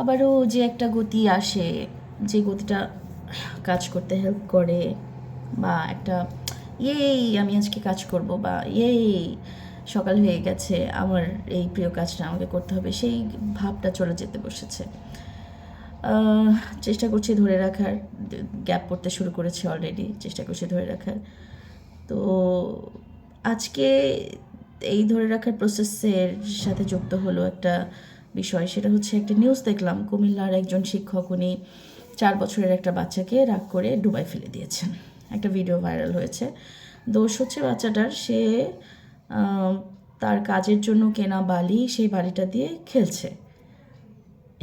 আবারও যে একটা গতি আসে, যে গতিটা কাজ করতে হেল্প করে, বা একটা এই আমি আজকে কাজ করব বা এই সকাল হয়ে গেছে, আমার এই প্রিয় কাজটা আমাকে করতে হবে সেই ভাবটা চলে যেতে বসেছে। চেষ্টা করছি ধরে রাখার গ্যাপ পড়তে শুরু করেছে অলরেডি চেষ্টা করছি ধরে রাখার। তো আজকে এই ধরে রাখার প্রসেসের সাথে যুক্ত হলো একটা বিষয়, সেটা হচ্ছে একটা নিউজ দেখলাম। কুমিল্লার একজন শিক্ষক উনি চার বছরের একটা বাচ্চাকে রাগ করে ডুবাই ফেলে দিয়েছেন। একটা ভিডিও ভাইরাল হয়েছে। দোষ হচ্ছে বাচ্চাটার, সে তার কাজের জন্য কেনা বালি সেই বালিটা দিয়ে খেলছে।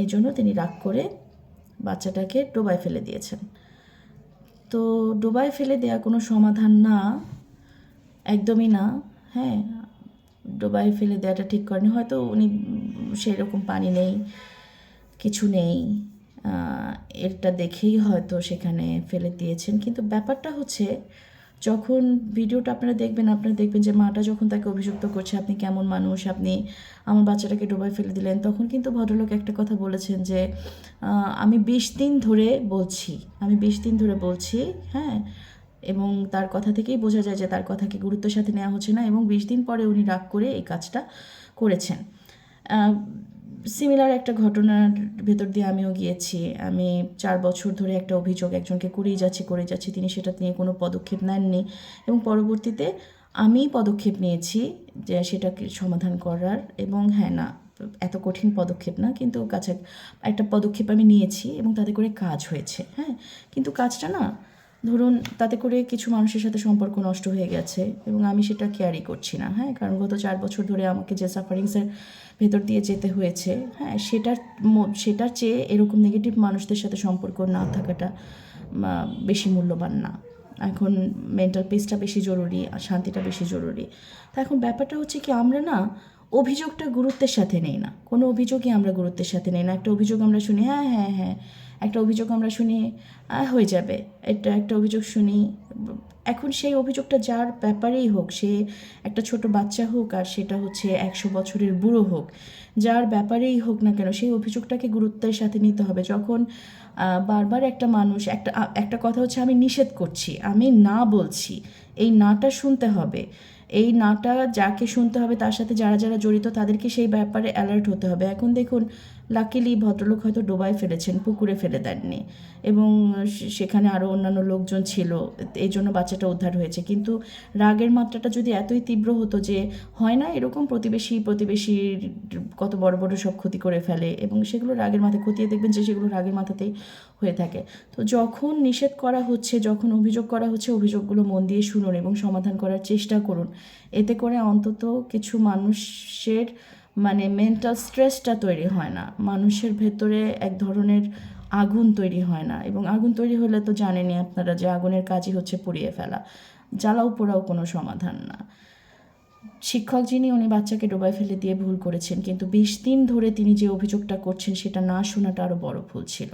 এই জন্য তিনি রাগ করে বাচ্চাটাকে ডোবায় ফেলে দিয়েছেন। তো ডোবায় ফেলে দেওয়া কোনো সমাধান না, একদমই না। হ্যাঁ ডোবায় ফেলে দেওয়াটা ঠিক করেনি। হয়তো উনি সেই রকম পানি নেই, কিছু নেই এটা দেখেই হয়তো সেখানে ফেলে দিয়েছেন। কিন্তু ব্যাপারটা হচ্ছে, যখন ভিডিওটা আপনারা দেখবেন আপনারা দেখবেন যে মাটা যখন তাকে অভিযুক্ত করছে, আপনি কেমন মানুষ, আপনি আমার বাচ্চাটাকে ডোবায় ফেলে দিলেন, তখন কিন্তু ভদ্রলোক একটা কথা বলেছেন যে আমি বিশ দিন ধরে বলছি, আমি বিশ দিন ধরে বলছি হ্যাঁ এবং তার কথা থেকেই বোঝা যায় যে তার কথাকে গুরুত্বের সাথে নেওয়া হচ্ছে না এবং বিশ দিন পরে উনি রাগ করে এই কাজটা করেছেন। সিমিলার একটা ঘটনার ভেতর দিয়ে আমিও গিয়েছি। আমি চার বছর ধরে একটা অভিযোগ একজনকে করেই যাচ্ছি, করে যাচ্ছি। তিনি সেটা নিয়ে কোনো পদক্ষেপ নেননি এবং পরবর্তীতে আমি পদক্ষেপ নিয়েছি যে সেটাকে সমাধান করার এবং হ্যাঁ না, এত কঠিন পদক্ষেপ না, কিন্তু কাছে একটা পদক্ষেপ আমি নিয়েছি এবং তাতে করে কাজ হয়েছে। হ্যাঁ কিন্তু কাজটা না ধরুন, তাতে করে কিছু মানুষের সাথে সম্পর্ক নষ্ট হয়ে গেছে এবং আমি সেটা কেয়ারই করছি না হ্যাঁ? কারণ গত চার বছর ধরে আমাকে যে সাফারিংসের ভেতর দিয়ে যেতে হয়েছে হ্যাঁ সেটার সেটার চেয়ে এরকম নেগেটিভ মানুষদের সাথে সম্পর্ক না থাকাটা বেশি মূল্যবান না। এখন মেন্টাল পিসটা বেশি জরুরি, আর শান্তিটা বেশি জরুরি। তা এখন ব্যাপারটা হচ্ছে কি, আমরা না অভিযোগটা গুরুত্বের সাথে নেই না। কোনো অভিযোগই আমরা গুরুত্বের সাথে নেই না। একটা অভিযোগ আমরা শুনি হ্যাঁ হ্যাঁ হ্যাঁ। একটা অভিযোগ আমরা শুনি হয়ে যাবে। এটা একটা অভিযোগ শুনি, এখন সেই অভিযোগটা যার ব্যাপারেই হোক, সে একটা ছোট বাচ্চা হোক আর সেটা হচ্ছে একশো বছরের বুড়ো হোক, যার ব্যাপারেই হোক না কেন, সেই অভিযোগটাকে গুরুত্বের সাথে নিতে হবে। যখন বারবার একটা মানুষ, একটা একটা কথা হচ্ছে, আমি নিষেধ করছি, আমি না বলছি, এই নাটা শুনতে হবে। এই নাটা যাকে শুনতে হবে তার সাথে যারা যারা জড়িত তাদেরকে সেই ব্যাপারে অ্যালার্ট হতে হবে। এখন দেখুন লাকিলি ভদ্রলোক হয়তো ডোবায় ফেলেছেন, পুকুরে ফেলে দেননি। এবং সেখানে আরও অন্যান্য লোকজন ছিল, এই জন্য বাচ্চাটা উদ্ধার হয়েছে। কিন্তু রাগের মাত্রাটা যদি এতই তীব্র হতো যে, হয় না এরকম প্রতিবেশী, প্রতিবেশীর কত বড় বড় সব ক্ষতি করে ফেলে, এবং সেগুলো রাগের মাথায় খতিয়ে দেখবেন যে, সেগুলো রাগের মাথাতেই হয়ে থাকে। তো যখন নিষেধ করা হচ্ছে, যখন অভিযোগ করা হচ্ছে, অভিযোগগুলো মন দিয়ে শুনুন এবং সমাধান করার চেষ্টা করুন। এতে করে অন্তত কিছু মানুষের মানে মেন্টাল স্ট্রেসটা তৈরি হয় না। মানুষের ভেতরে এক ধরনের আগুন তৈরি হয় না। এবং আগুন তৈরি হলে তো জানেনই আপনারা যে আগুনের কাজই হচ্ছে পুড়িয়ে ফেলা। জ্বালাও পোড়াও কোনো সমাধান না। শিক্ষক যিনি, উনি বাচ্চাকে ডোবায় ফেলে দিয়ে ভুল করেছেন। কিন্তু বিশ দিন ধরে তিনি যে অভিযোগটা করছেন, সেটা না শোনাটা আরও বড় ভুল ছিল।